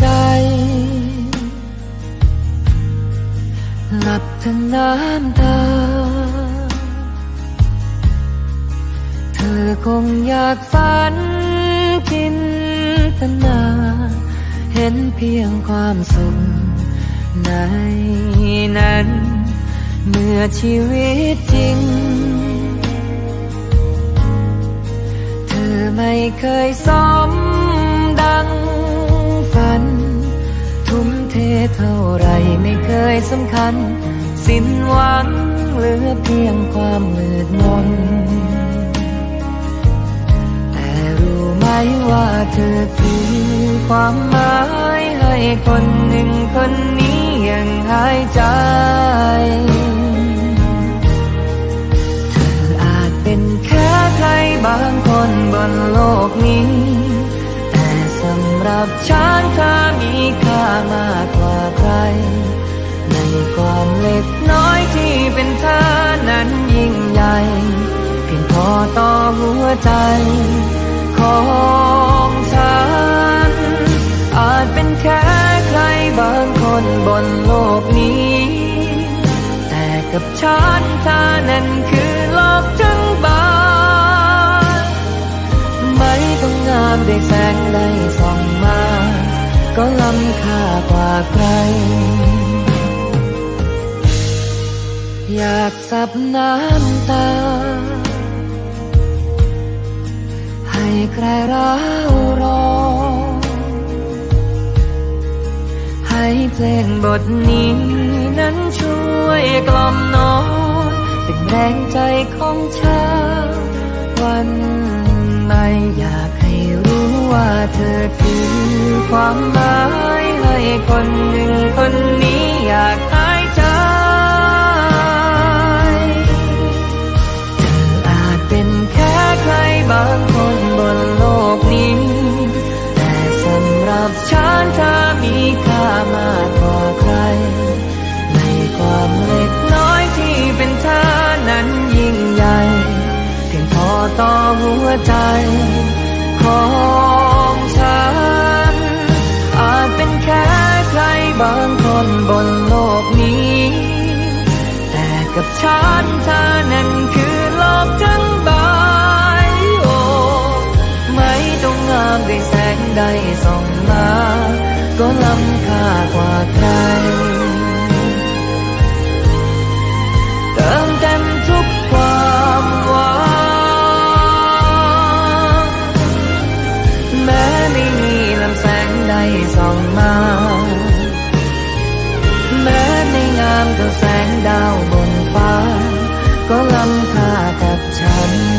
ใจ หลับทั้งน้ำตา เธอคงอยากฝันจินตนา เห็นเพียงความสุขในนั้น เมื่อชีวิตจริง เธอไม่เคยสม เท่าไรไม่เคยสำคัญ สิ้นหวังเหลือเพียงความมืดมน แต่รู้ไหมว่าเธอคือความหมายให้คนหนึ่งคนนี้ยังหายใจเธออาจเป็นแค่ใครบางคนบนโลกนี้ แต่สำหรับฉันเธอมีค่ามากกว่า ใครในความเล็กน้อยที่เป็นเธอนั้นยิ่งใหญ่เพียงพอต่อหัวใจ ของฉัน อาจเป็นแค่ใครบางคนบนโลกนี้ แต่กับฉันเธอนั้นคือากใคร อยากสับน้ำตา ให้ใครร้าวรอ ให้เพลงบทนี้นั้นช่วยกล่อมนอน เป็นแรงใจของเธอวันไม่อยากให้รู้ว่าเธอคือความหมาย คนหนึ่งคนนี้อยากหายใจเธออาจเป็นแค่ใครบางคนบนโลกนี้ แต่สำหรับฉันเธอมีค่ามากกว่าใคร ในความเล็กน้อยที่เป็นเธอนั้นยิ่งใหญ่เพียงพอต่อหัวใจขอ บางคนบนโลกนี้ แต่กับฉันเธอนั้นคือโลกทั้งใบโอ้ไม่ต้องงามด้วยแสงใดส่องมา ก็ล้ำค่ากว่าใครเติมเต็มทุกความหวังแม้ไม่มีลำแสงใดส่องมา แสงดาวบนฟ้า ก็ล้ำค่ากับฉัน